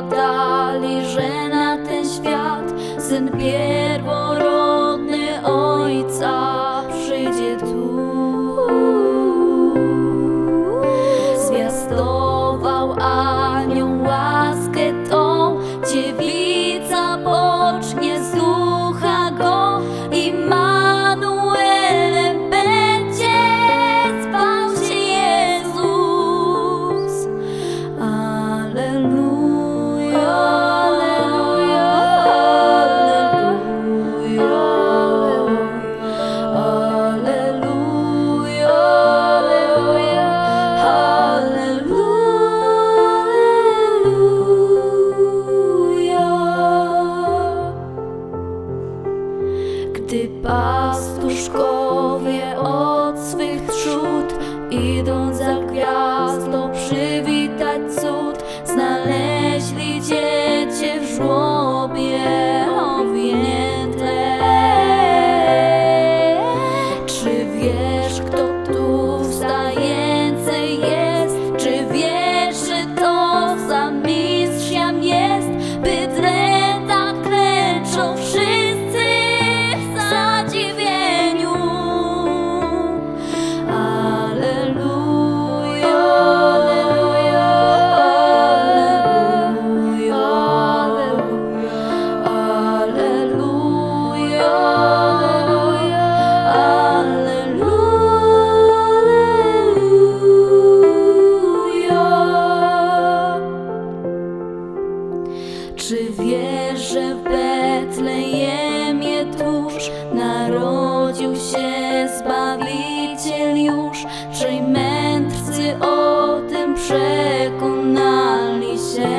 gadali, że na ten świat syn biedny. Gdy pastuszkowie od swych trzód Idąc za gwiazdą przywitać cud. Znaleźli dziecię w żłobie owinięte. Czy wiesz Czy wiesz, że w Betlejemie tuż narodził się Zbawiciel już? Czy mędrcy o tym przekonali się?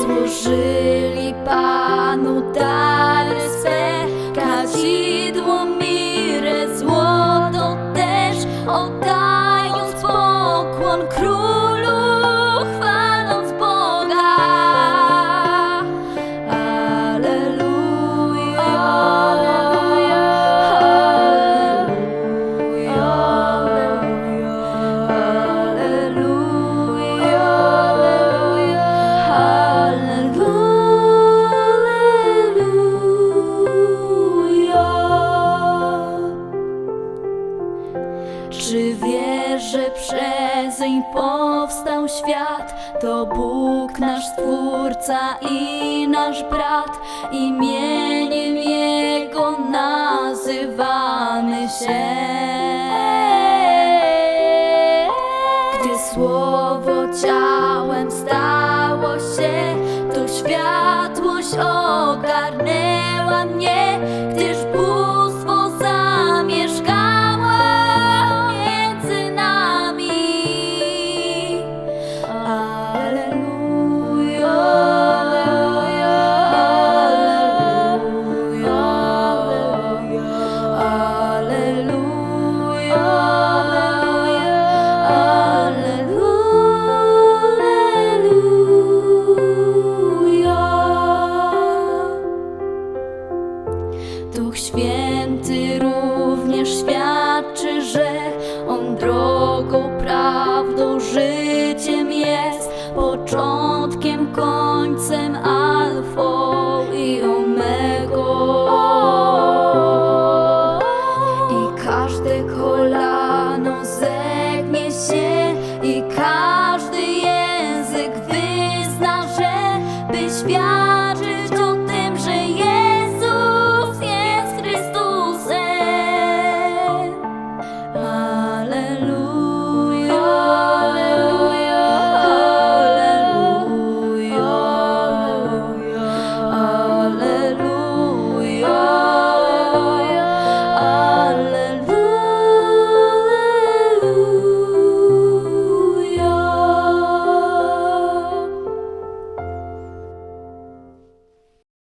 Złożyli панута. Ну, powstał świat? To Bóg nasz Stwórca i nasz brat, imieniem Jego nazywany się. Gdy Słowo ciałem stało się, to światłość ogarnęła mnie, początkiem, końcem, alfą.